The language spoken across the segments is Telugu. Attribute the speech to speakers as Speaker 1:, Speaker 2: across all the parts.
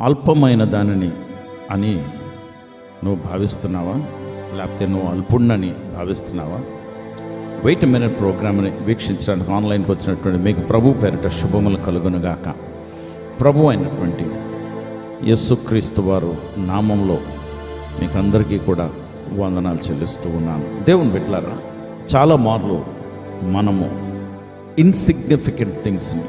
Speaker 1: అల్పమైన దానిని అని నువ్వు భావిస్తున్నావా? లేకపోతే నువ్వు అల్పుణ్ణని భావిస్తున్నావా? వెయిట్ మినిట్ ప్రోగ్రామ్ని వీక్షించడానికి ఆన్లైన్కి వచ్చినటువంటి మీకు ప్రభు పేరిట శుభములు కలుగునుగాక. ప్రభు అయినటువంటి యస్సుక్రీస్తు వారు నామంలో మీకు అందరికీ కూడా వందనాలు చెల్లిస్తూ ఉన్నాను. దేవుని బిడ్డలారా చాలా మార్లు మనము ఇన్సిగ్నిఫికెంట్ థింగ్స్ని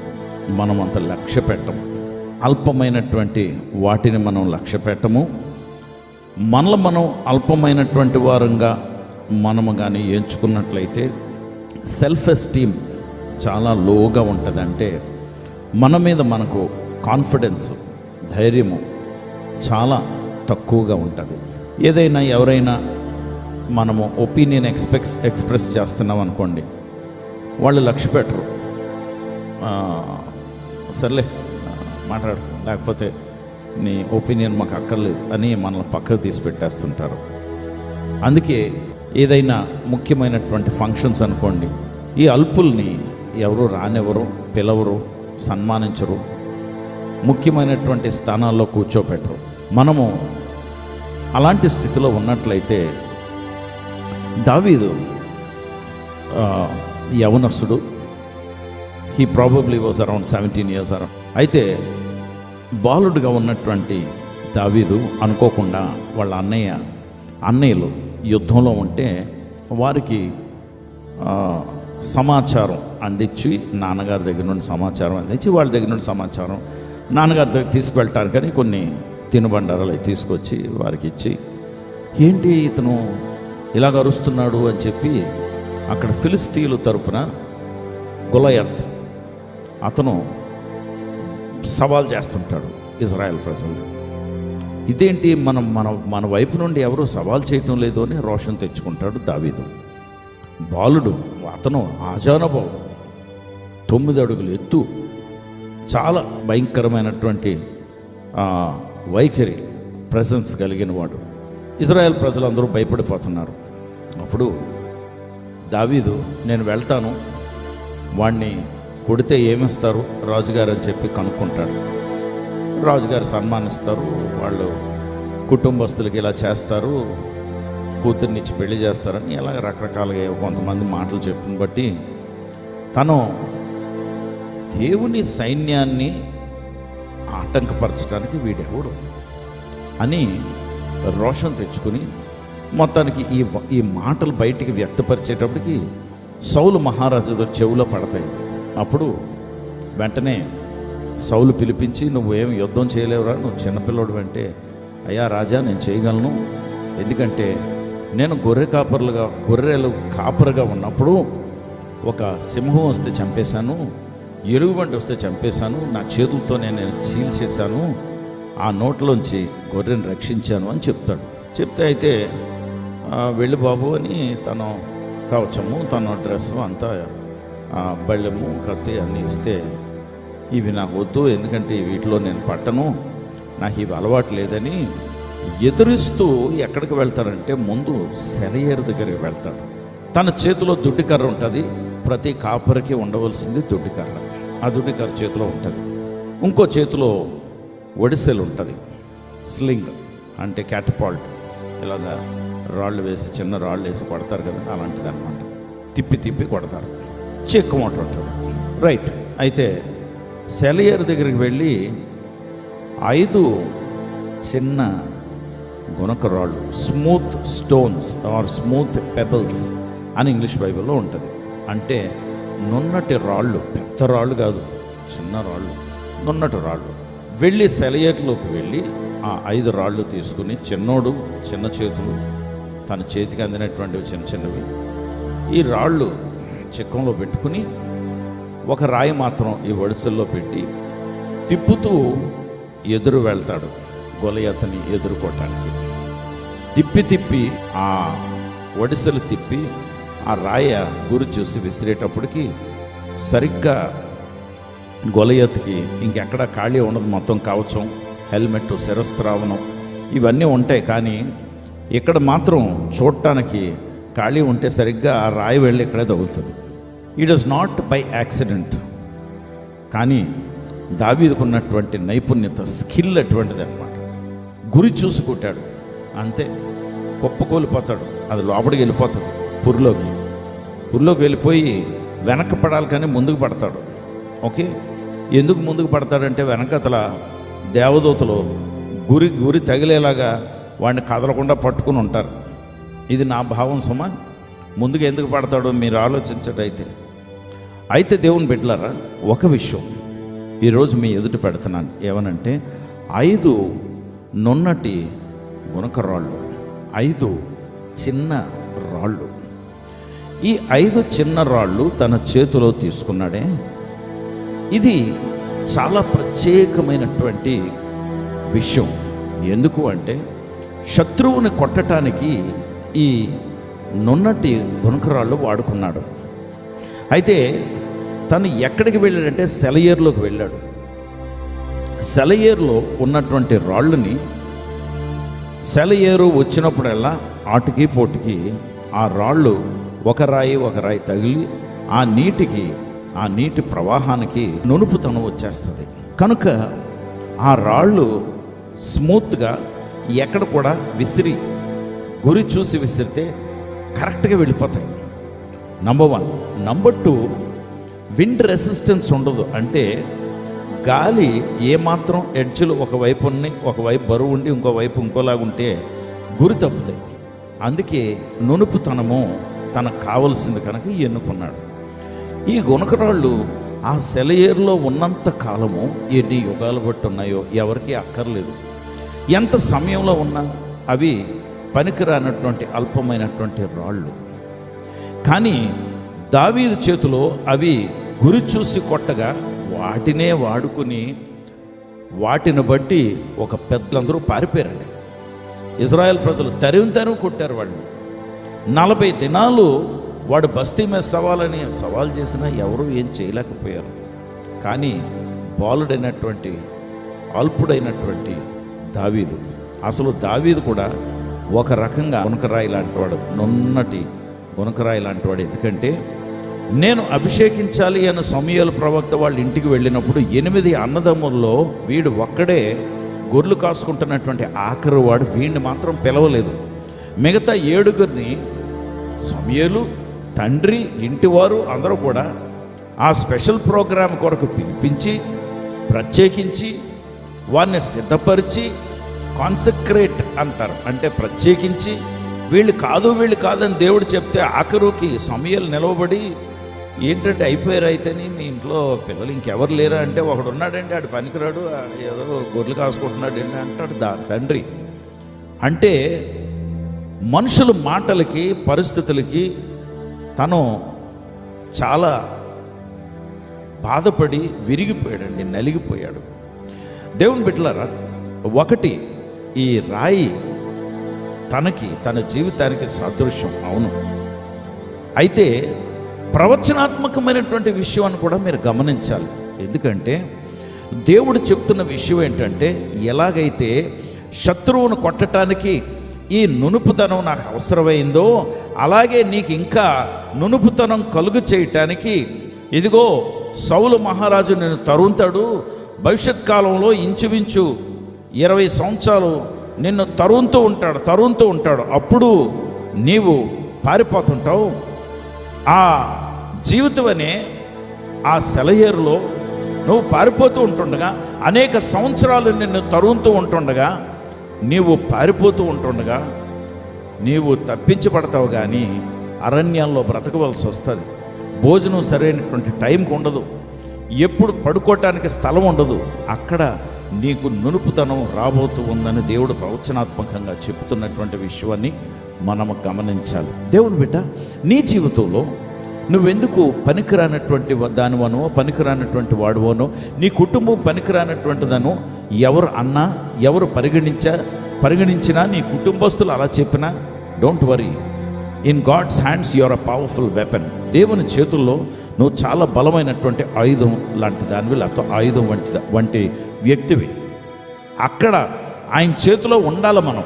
Speaker 1: మనం అంత లక్ష్య పెట్టము. అల్పమైనటువంటి వాటిని మనం లక్ష్య పెట్టము. మనలో మనం అల్పమైనటువంటి వారంగా మనము కానీ ఎంచుకున్నట్లయితే సెల్ఫ్ ఎస్టీమ్ చాలా లోగా ఉంటుంది. అంటే మన మీద మనకు కాన్ఫిడెన్స్ ధైర్యము చాలా తక్కువగా ఉంటుంది. ఏదైనా ఎవరైనా మనము ఒపీనియన్ ఎక్స్పెక్స్ ఎక్స్ప్రెస్ చేస్తున్నాం అనుకోండి వాళ్ళు లక్ష్య పెట్టరు. సర్లే మాట్లాడు. లేకపోతే నీ ఒపీనియన్ మాకు అక్కర్లేదు అని మనల్ని పక్కకు తీసి పెట్టేస్తుంటారు. అందుకే ఏదైనా ముఖ్యమైనటువంటి ఫంక్షన్స్ అనుకోండి ఈ అల్పుల్ని ఎవరు రానివ్వరు పిలవరు సన్మానించరు ముఖ్యమైనటువంటి స్థానాల్లో కూర్చోపెట్టరు. మనము అలాంటి స్థితిలో ఉన్నట్లయితే దావీదు యవనస్తుడు he probably was around seventeen years around అయితే బాలుడుగా ఉన్నటువంటి దావీదు అనుకోకుండా వాళ్ళ అన్నయ్య అన్నయ్యలు యుద్ధంలో ఉంటే వారికి సమాచారం అందించి నాన్నగారి దగ్గర నుండి సమాచారం అందించి వాళ్ళ దగ్గర నుండి సమాచారం నాన్నగారి దగ్గర తీసుకువెళ్ళటానికని కొన్ని తినుబండారాలు అవి తీసుకొచ్చి వారికి ఇచ్చి ఏంటి ఇతను ఇలాగ అరుస్తున్నాడు? అని చెప్పి అక్కడ ఫిలిస్తీన్లు తరపున గులయత్ అతను సవాల్ చేస్తుంటాడు ఇజ్రాయెల్ ప్రజల్ని. ఇదేంటి మనం మన మన వైపు నుండి ఎవరు సవాల్ చేయటం లేదు అని రోషన్ తెచ్చుకుంటాడు దావీదు. బాలుడు అతను ఆజానబావుడు తొమ్మిది అడుగులు ఎత్తు. చాలా భయంకరమైనటువంటి వైఖరి ప్రజెన్స్ కలిగిన వాడు. ఇజ్రాయెల్ ప్రజలందరూ భయపడిపోతున్నారు. అప్పుడు దావీదు నేను వెళ్తాను. వాణ్ణి కొడితే ఏమిస్తారు? రాజుగారు అని చెప్పి కనుక్కుంటాడు. రాజుగారు సన్మానిస్తారు. వాళ్ళు కుటుంబస్తులకి ఇలా చేస్తారు. కూతుర్నిచ్చి పెళ్ళి చేస్తారని ఇలా రకరకాలుగా కొంతమంది మాటలు చెప్పిన బట్టి తను దేవుని సైన్యాన్ని ఆటంకపరచడానికి వీడెవడు అని రోషం తెచ్చుకుని మొత్తానికి ఈ ఈ మాటలు బయటికి వ్యక్తపరిచేటప్పటికి సౌలు మహారాజు చెవులో పడతాయి. అప్పుడు వెంటనే సౌలు పిలిపించి నువ్వు ఏం యుద్ధం చేయలేవురా? నువ్వు చిన్నపిల్లడు అంటే అయ్యా రాజా నేను చేయగలను. ఎందుకంటే నేను గొర్రె కాపర్లుగా గొర్రెలు కాపరుగా ఉన్నప్పుడు ఒక సింహం వస్తే చంపేశాను ఎలుగుబంటి వస్తే చంపేశాను నా చేతులతో నేను సీల్ చీల్చేశాను ఆ నోట్లోంచి గొర్రెని రక్షించాను అని చెప్తాడు. చెప్తే అయితే వెళ్ళి బాబు అని తను కవచము తన డ్రెస్సు అంతా బళ్ళెము కత్తి అన్నీ ఇస్తే ఇవి నాకు వద్దు ఎందుకంటే వీటిలో నేను పట్టను నాకు ఇవి అలవాటు లేదని ఎదురిస్తూ ఎక్కడికి వెళ్తాడంటే ముందు సెలయేరు దగ్గరికి వెళ్తాడు తన చేతిలో దుడ్డికర్ర ఉంటుంది ప్రతి కాపరికి ఉండవలసింది దుడ్డికర్ర ఆ దుడ్డికర్ర చేతిలో ఉంటుంది. ఇంకో చేతిలో ఒడిసెలు ఉంటుంది స్లింగ్ అంటే క్యాటపాల్ట్. ఇలాగా రాళ్ళు వేసి చిన్న రాళ్ళు వేసి కొడతారు కదా అలాంటిది అనమాట తిప్పి తిప్పి కొడతారు. చెక్కుమూట ఉంటుంది రైట్ అయితే సెలయేరు దగ్గరికి వెళ్ళి ఐదు చిన్న గుణక రాళ్ళు smooth stones or smooth pebbles అని ఇంగ్లీష్ బైబిల్లో ఉంటుంది. అంటే నున్నటి రాళ్ళు పెద్ద రాళ్ళు కాదు చిన్న రాళ్ళు నున్నటి రాళ్ళు. వెళ్ళి సెలయేట్లోకి వెళ్ళి ఆ ఐదు రాళ్ళు తీసుకుని చిన్నోడు చిన్న చేతులు తన చేతికి అందినటువంటివి చిన్న చిన్నవి. ఈ రాళ్ళు చిక్కంలో పెట్టుకుని ఒక రాయి మాత్రం ఈ వడిసెల్లో పెట్టి తిప్పుతూ ఎదురు వెళ్తాడు గొలయతని ఎదుర్కోవటానికి తిప్పి తిప్పి ఆ ఒడిసెలు తిప్పి ఆ రాయ గురి చూసి విసిరేటప్పటికి సరిగ్గా గొలయత్కి ఇంకెక్కడ ఖాళీ ఉండదు మొత్తం కవచం హెల్మెట్ శిరస్త్రావణం ఇవన్నీ ఉంటాయి కానీ ఇక్కడ మాత్రం చూడటానికి ఖాళీ ఉంటే సరిగ్గా ఆ రాయి వెళ్ళి ఇక్కడే తగులుతుంది. It is not by accident కానీ దావీదుకున్నటువంటి నైపుణ్యత స్కిల్ అటువంటిది అనమాట గురి చూసుకుంటాడు అంతే. కుప్పకూలిపోతాడు అది లోపలికి వెళ్ళిపోతుంది. పురిలోకి. పురిలోకి వెళ్ళిపోయి వెనక్కి పడాలి కానీ ముందుకు పడతాడు. ఓకే? ఎందుకు ముందుకు పడతాడంటే వెనకతల దేవదూతలు గురి గురి తగిలేలాగా వాడిని కదలకుండా పట్టుకుని ఉంటారు. ఇది నా భావం సుమ. ముందుకు ఎందుకు పడతాడో మీరు ఆలోచించడైతే అయితే. దేవుని బిడ్డలారా ఒక విషయం ఈరోజు మీ ఎదుట పెడుతున్నాను. ఏమనంటే ఐదు నున్నటి గుణక రాళ్ళు ఐదు చిన్న రాళ్ళు. ఈ ఐదు చిన్న రాళ్ళు తన చేతిలో తీసుకున్నాడే. ఇది చాలా ప్రత్యేకమైనటువంటి విషయం. ఎందుకు అంటే శత్రువుని కొట్టడానికి ఈ నున్నటి బునకరాళ్ళు వాడుకున్నాడు. అయితే తను ఎక్కడికి వెళ్ళాడంటే సెలయేరులోకి వెళ్ళాడు. సెలయేరులో ఉన్నటువంటి రాళ్ళని సెలయేరు వచ్చినప్పుడల్లా ఆటికి పోటికి ఆ రాళ్ళు ఒక రాయి ఒక రాయి తగిలి ఆ నీటికి ఆ నీటి ప్రవాహానికి నునుపుతనం వచ్చేస్తుంది. కనుక ఆ రాళ్ళు స్మూత్గా ఎక్కడ కూడా విసిరి గురి చూసి విసిరితే కరెక్ట్గా వెళ్ళిపోతాయి. Number one number two wind resistance ఉండదు. అంటే గాలి ఏమాత్రం ఎడ్జ్లు ఒకవైపు ఉన్నాయి ఒకవైపు బరువు ఉండి ఇంకో వైపు గురి తప్పుతాయి. అందుకే నునుపుతనము తనకు కావలసింది కనుక ఎన్నుకున్నాడు. ఈ గుణకరాళ్ళు ఆ సెలయేరులో ఉన్నంత కాలము ఎన్ని యుగాలు బట్టి ఉన్నాయో ఎవరికీ అక్కర్లేదు. ఎంత సమయంలో ఉన్నా అవి పనికిరానటువంటి అల్పమైనటువంటి రాళ్ళు. కానీ దావీదు చేతిలో అవి గురి చూసి కొట్టగా వాటినే వాడుకుని వాటిని బట్టి ఒక పెద్దలందరూ పారిపోయారండి. ఇజ్రాయెల్ ప్రజలు తరిమి తరిమి కొట్టారు వాడిని నలభై దినాలు వాడు బస్తీ మీద సవాలని సవాల్ చేసినా ఎవరూ ఏం చేయలేకపోయారు. కానీ బాలుడైనటువంటి అల్పుడైనటువంటి దావీదు అసలు దావీదు కూడా ఒక రకంగా గుణకరాయి లాంటి వాడు నున్నటి గుణకరాయి లాంటి వాడు ఎందుకంటే నేను అభిషేకించాలి అన్న సమయాల ప్రవక్త వాళ్ళ ఇంటికి వెళ్ళినప్పుడు ఎనిమిది అన్నదమ్ముల్లో వీడు ఒక్కడే గొర్రెలు కాసుకుంటున్నటువంటి ఆఖరు వాడు వీడిని మాత్రం పిలవలేదు. మిగతా ఏడుగురిని సమయలు తండ్రి ఇంటివారు అందరూ కూడా ఆ స్పెషల్ ప్రోగ్రాం కొరకు పిలిపించి ప్రత్యేకించి వారిని సిద్ధపరిచి కాన్సక్రేట్ అంటారు. అంటే ప్రత్యేకించి వీళ్ళు కాదు వీళ్ళు కాదని దేవుడు చెప్తే ఆఖరుకి సమయాలు నిలవబడి ఏంటంటే అయిపోయారు అయితేని మీ ఇంట్లో పిల్లలు ఇంకెవరు లేరా అంటే ఒకడు ఉన్నాడండి ఆడు పనికిరాడు ఏదో గొర్రెలు కాసుకుంటున్నాడు ఏంటి అంటాడు దా తండ్రి. అంటే మనుషుల మాటలకి పరిస్థితులకి తను చాలా బాధపడి విరిగిపోయాడండి నలిగిపోయాడు. దేవుని బిడ్డలారా ఒకటి ఈ రాయి తనకి తన జీవితానికి సదృశ్యం. అవును. అయితే ప్రవచనాత్మకమైనటువంటి విషయాన్ని కూడా మీరు గమనించాలి. ఎందుకంటే దేవుడు చెప్తున్న విషయం ఏంటంటే ఎలాగైతే శత్రువును కొట్టడానికి ఈ నునుపుతనం నాకు అవసరమైందో అలాగే నీకు ఇంకా నునుపుతనం కలుగు చేయటానికి ఇదిగో సౌలు మహారాజు నేను తరుంతాడు భవిష్యత్ కాలంలో ఇంచుమించు ఇరవై సంవత్సరాలు నిన్ను తరుముతూ ఉంటాడు తరుముతూ ఉంటాడు. అప్పుడు నీవు పారిపోతుంటావు. ఆ జీవితం అనే ఆ సెలయేరులో నువ్వు పారిపోతూ ఉంటుండగా అనేక సంవత్సరాలు నిన్ను తరుముతూ ఉంటుండగా నీవు పారిపోతూ ఉంటుండగా నీవు తప్పించబడతావు కానీ అరణ్యాల్లో బ్రతకవలసి వస్తుంది. భోజనం సరైనటువంటి టైంకి ఉండదు. ఎప్పుడు పడుకోవటానికి స్థలం ఉండదు. అక్కడ నీకు నునుపుతనం రాబోతూ ఉందని దేవుడు ప్రవచనాత్మకంగా చెప్తున్నటువంటి విషయాన్ని మనము గమనించాలి. దేవుని బిడ్డ నీ జీవితంలో నువ్వెందుకు పనికిరానటువంటి దానివనో పనికిరానటువంటి వాడువనో నీ కుటుంబం పనికిరానటువంటిదను ఎవరు అన్నా ఎవరు పరిగణించా పరిగణించినా నీ కుటుంబస్తులు అలా చెప్పినా don't worry in God's hands your a powerful weapon దేవుని చేతుల్లో నువ్వు చాలా బలమైనటువంటి ఆయుధం లాంటి దానివి లేకపోతే ఆయుధం వంటి వంటి వ్యక్తివి. అక్కడ ఆయన చేతిలో ఉండాలి మనం.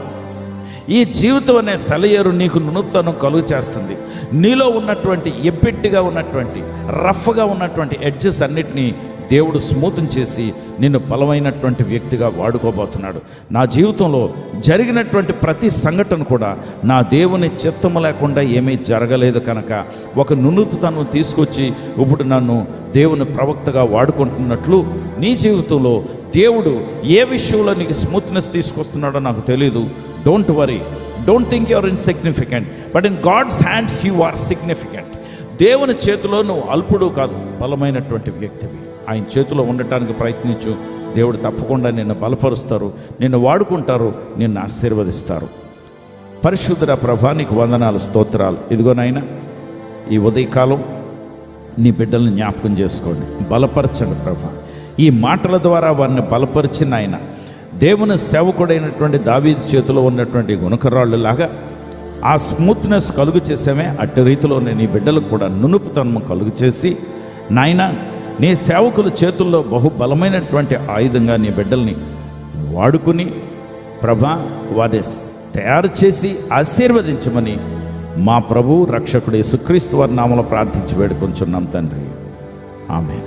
Speaker 1: ఈ జీవితం అనే సెలయేరు నీకు నూతనం కలుగు చేస్తుంది. నీలో ఉన్నటువంటి ఎబ్బెట్టిగా ఉన్నటువంటి రఫ్గా ఉన్నటువంటి ఎడ్జెస్ అన్నిటినీ దేవుడు స్మూతం చేసి నిన్ను బలమైనటువంటి వ్యక్తిగా వాడుకోబోతున్నాడు. నా జీవితంలో జరిగినటువంటి ప్రతి సంఘటన కూడా నా దేవుని చిత్తము లేకుండా ఏమీ జరగలేదు కనుక ఒక నునుపుతనం తీసుకొచ్చి ఇప్పుడు నన్ను దేవుని ప్రవక్తగా వాడుకుంటున్నట్లు నీ జీవితంలో దేవుడు ఏ విషయంలో నీకు స్మూత్నెస్ తీసుకొస్తున్నాడో నాకు తెలియదు don't worry don't think your insignificant but in God's hand you are significant దేవుని చేతిలో నువ్వు అల్పుడు కాదు బలమైనటువంటి వ్యక్తివి. ఆయన చేతిలో ఉండటానికి ప్రయత్నించు. దేవుడు తప్పకుండా నిన్ను బలపరుస్తారు. నిన్ను వాడుకుంటారు. నిన్ను ఆశీర్వదిస్తారు. పరిశుద్ధ ప్రభానికి వందనాలు స్తోత్రాలు. ఇదిగోనైనా ఈ ఉదయకాలం నీ బిడ్డల్ని జ్ఞాపకం చేసుకోండి. బలపరచండి ప్రభా. ఈ మాటల ద్వారా వారిని బలపరిచిన ఆయన దేవుని సేవకుడైనటువంటి దావీది చేతిలో ఉన్నటువంటి గుణకరాళ్ళులాగా ఆ స్మూత్నెస్ కలుగు చేసామే అట్టి రీతిలోనే నీ బిడ్డలకు కూడా నునుపుతనం కలుగు చేసి నాయన నీ సేవకుల చేతుల్లో బహు బలమైనటువంటి ఆయుధంగా నీ బిడ్డల్ని వాడుకుని ప్రభా వారిని తయారు చేసి ఆశీర్వదించమని మా ప్రభు రక్షకుడు యేసుక్రీస్తు వారి నామలో ప్రార్థించి వేడుకొంచున్నాం తండ్రి. ఆమె